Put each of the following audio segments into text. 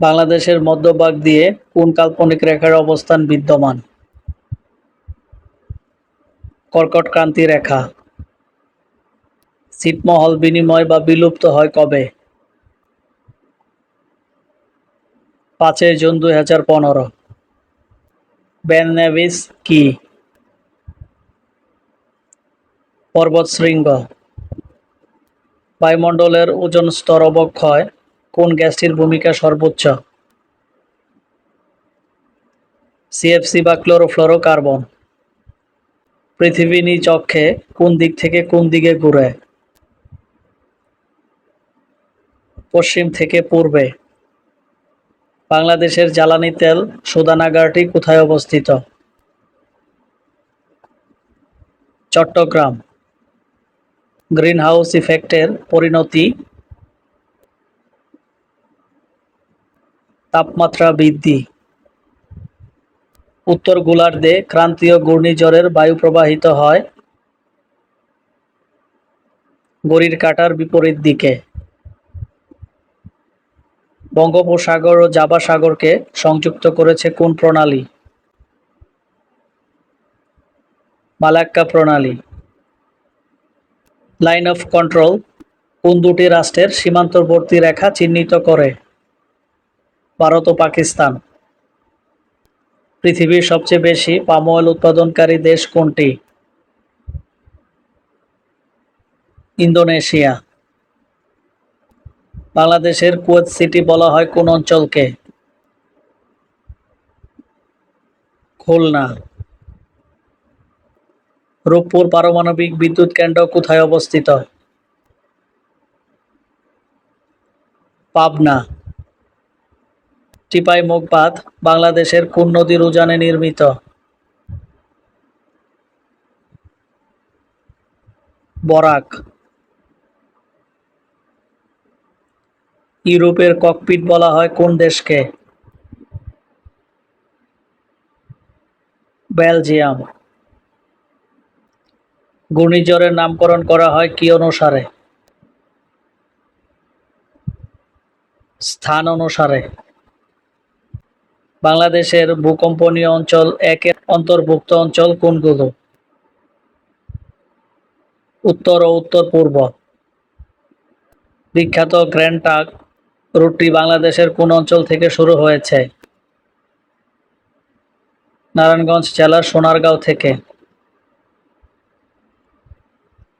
বাংলাদেশের মধ্যভাগ দিয়ে কোন কাল্পনিক রেখার অবস্থান বিদ্যমান? কর্কট ক্রান্তি রেখা। ছিটমহল বিনিময় বা বিলুপ্ত হয় কবে? পাঁচই জুন দুই হাজার পনেরো। বেন নেভিস কি? পর্বতশৃঙ্গ বায়ুমণ্ডলের ওজন স্তর অবক্ষয় কোন গ্যাসটির ভূমিকা সর্বোচ্চ? সিএফসি বা ক্লোরোফ্লোরোকার্বন। পৃথিবী নিজ অক্ষে কোন দিক থেকে কোন দিকে ঘুরে? পশ্চিম থেকে পূর্বে। বাংলাদেশের জ্বালানি তেল শোধানাগারটি কোথায় অবস্থিত? চট্টগ্রাম। গ্রিনহাউস ইফেক্টের পরিণতি তাপমাত্রা বৃদ্ধি। উত্তর গোলার্ধে ক্রান্তীয় ঘূর্ণিঝড়ের বায়ু প্রবাহিত হয় ঘড়ির কাঁটার বিপরীত দিকে। বঙ্গোপসাগর ও জাবা সাগরকে সংযুক্ত করেছে কোন প্রণালী? মালাক্কা প্রণালী। লাইন অফ কন্ট্রোল কোন দুটি রাষ্ট্রের সীমান্তবর্তী রেখা চিহ্নিত করে? ভারত ও পাকিস্তান। পৃথিবীর সবচেয়ে বেশি পাম অয়েল উৎপাদনকারী দেশ কোনটি? ইন্দোনেশিয়া। বাংলাদেশের কুয়েত সিটি বলা হয় কোন অঞ্চলকে? খুলনা। রূপপুর পারমাণবিক বিদ্যুৎ কেন্দ্র কোথায় অবস্থিত? পাবনা। টিপাই মুখবাদ বাংলাদেশের কোন নদীর উজানে নির্মিত? বরাক। ইউরোপের ককপিট বলা হয় কোন দেশকে? বেলজিয়াম। ঘূর্ণিঝড়ের নামকরণ করা হয় কি অনুসারে? স্থান অনুসারে। বাংলাদেশের ভূকম্পনীয় অঞ্চল একের অন্তর্ভুক্ত অঞ্চল কোনগুলো? উত্তর ও উত্তর পূর্ব। বিখ্যাত গ্র্যান্ড ট্রাক রুটটি বাংলাদেশের কোন অঞ্চল থেকে শুরু হয়েছে? নারায়ণগঞ্জ জেলার সোনারগাঁও থেকে।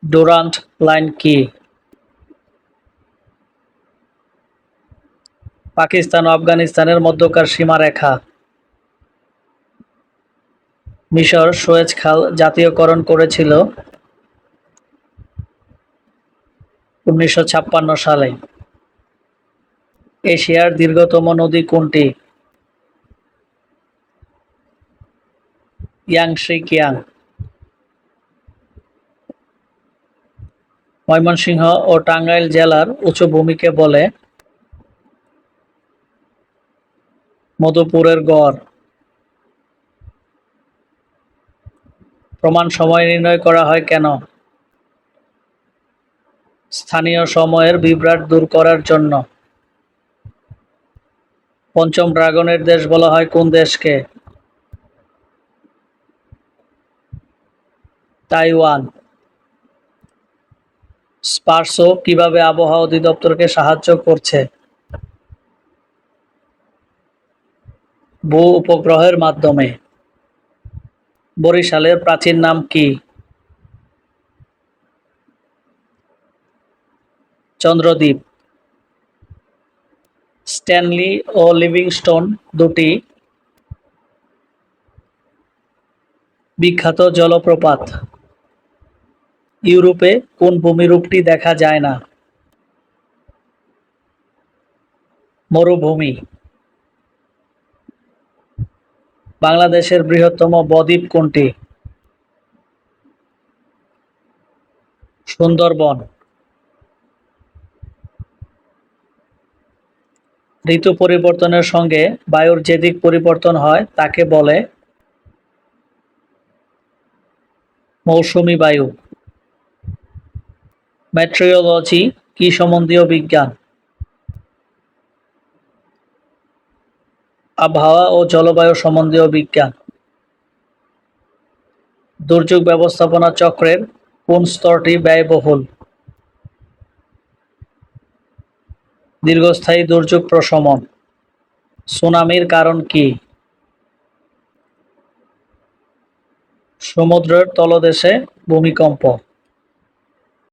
ডুরান্ট লাইন কি? পাকিস্তান ও আফগানিস্তানের মধ্যকার সীমারেখা মিশর সোয়েজ খাল জাতীয়করণ করেছিল উনিশশো ছাপ্পান্ন সালে। এশিয়ার দীর্ঘতম নদী কোনটি? ইয়াংশি কিয়াং ময়মনসিংহ ও টাঙ্গাইল জেলার উঁচু ভূমিকে বলে মধুপুরের গড়। প্রমাণ সময় নির্ণয় করা হয় কেন? স্থানীয় সময়ের বিভ্রাট দূর করার জন্য। পঞ্চম ড্রাগনের দেশ বলা হয় কোন দেশকে? তাইওয়ান। স্পার্সো কীভাবে আবহাওয়া অধিদপ্তরকে সাহায্য করছে? ভূ উপগ্রহের মাধ্যমে। বরিশালের প্রাচীন নাম কি? চন্দ্রদ্বীপ। স্ট্যানলি ও লিভিংস্টোন দুটি বিখ্যাত জলপ্রপাত। ইউরোপে কোন ভূমিরূপটি দেখা যায় না? মরুভূমি। বাংলাদেশের বৃহত্তম বদ্বীপ কোনটি? সুন্দরবন। ঋতু পরিবর্তনের সঙ্গে বায়ুর যে দিক পরিবর্তন হয়, তাকে বলে মৌসুমী বায়ু। মেট্রিওলজি কি সম্বন্ধীয় বিজ্ঞান? আবহাওয়া ও জলবায়ু সম্বন্ধীয় বিজ্ঞান। দুর্যোগ ব্যবস্থাপনা চক্রের কোন স্তরটি ব্যয়বহুল? দীর্ঘস্থায়ী দুর্যোগ প্রশমন। সুনামির কারণ কি? সমুদ্রের তলদেশে ভূমিকম্প।